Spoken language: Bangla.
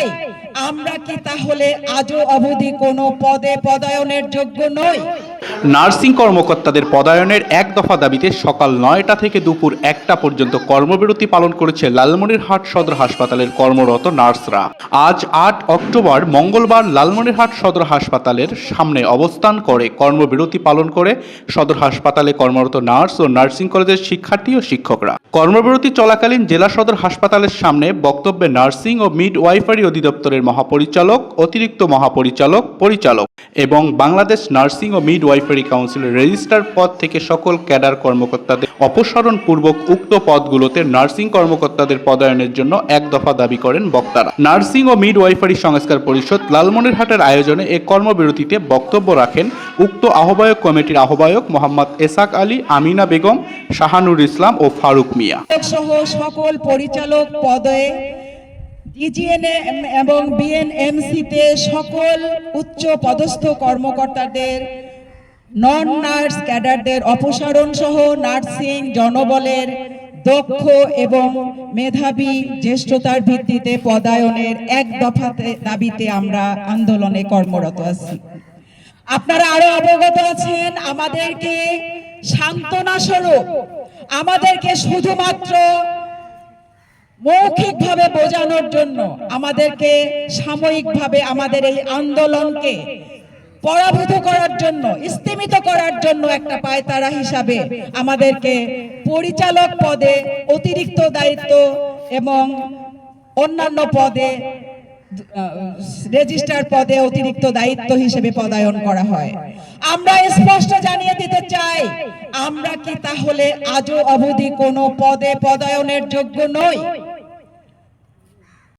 চাই আমরা কি তাহলে আজও অবধি কোনো পদে পদায়নের যোগ্য নই? নার্সিং কর্মকর্তাদের পদায়নের এক দফা দাবিতে সকাল নয়টা থেকে দুপুর একটা পর্যন্ত কর্মবিরতি পালন করেছে লালমনিরহাট সদর হাসপাতালের কর্মরত নার্সরা। আজ আট অক্টোবর মঙ্গলবার লালমনিরহাট সদর হাসপাতালের সামনে অবস্থান করে কর্মবিরতি পালন করে সদর হাসপাতালে কর্মরত নার্স ও নার্সিং কলেজের শিক্ষার্থী ও শিক্ষকরা। কর্মবিরতি চলাকালীন জেলা সদর হাসপাতালের সামনে বক্তব্যে নার্সিং ও মিড ওয়াইফারি অধিদপ্তরের মহাপরিচালক, অতিরিক্ত মহাপরিচালক, পরিচালক এবং বাংলাদেশ নার্সিং ও মিড ওয়াইফারি কাউন্সিলের রেজিস্ট্রার পদ থেকে সকল ক্যাডার কর্মকর্তাদের অপসারণ পূর্বক উক্ত পদগুলোতে নার্সিং কর্মকর্তাদের পদায়নের জন্য এক দফা দাবি করেন বক্তারা। নার্সিং ও মিড ওয়াইফারি সংস্কার পরিষদ লালমনিরহাটের আয়োজনে এ কর্মবিরতিতে বক্তব্য রাখেন উক্ত আহ্বায়ক কমিটির আহ্বায়ক মোহাম্মদ এসাক আলী, আমিনা বেগম, শাহানুর ইসলাম ও ফারুক মিয়া। সকল পরিচালক পদে ডিজিএনএ এবং বিএনএমসিতে সকল উচ্চ পদস্থ কর্মকর্তাদের নন নার্স ক্যাডারদের অপসারণ সহ নার্সিং জনবলের দক্ষ এবং মেধাবী জ্যেষ্ঠতার ভিত্তিতে পদায়নের এক দফাতে দাবিতে আমরা আন্দোলনে কর্মরত আছি। আপনারা আরও অবগত আছেন, আমাদেরকে সান্ত্বনা স্বরূপ, আমাদেরকে শুধুমাত্র মৌখিকভাবে বোঝানোর জন্য, আমাদেরকে সাময়িকভাবে আমাদের এই আন্দোলনকে পরাভূত করার জন্য, স্তীমিত করার জন্য একটা পায়তারা হিসাবে আমাদেরকে পরিচালক পদে অতিরিক্ত দায়িত্ব এবং অন্যান্য পদে রেজিস্ট্রার পদে অতিরিক্ত দায়িত্ব হিসেবে পদায়ন করা হয়। আমরা স্পষ্ট জানিয়ে দিতে চাই, আমরা কি তাহলে আজও অবধি কোনো পদে পদায়নের যোগ্য নই?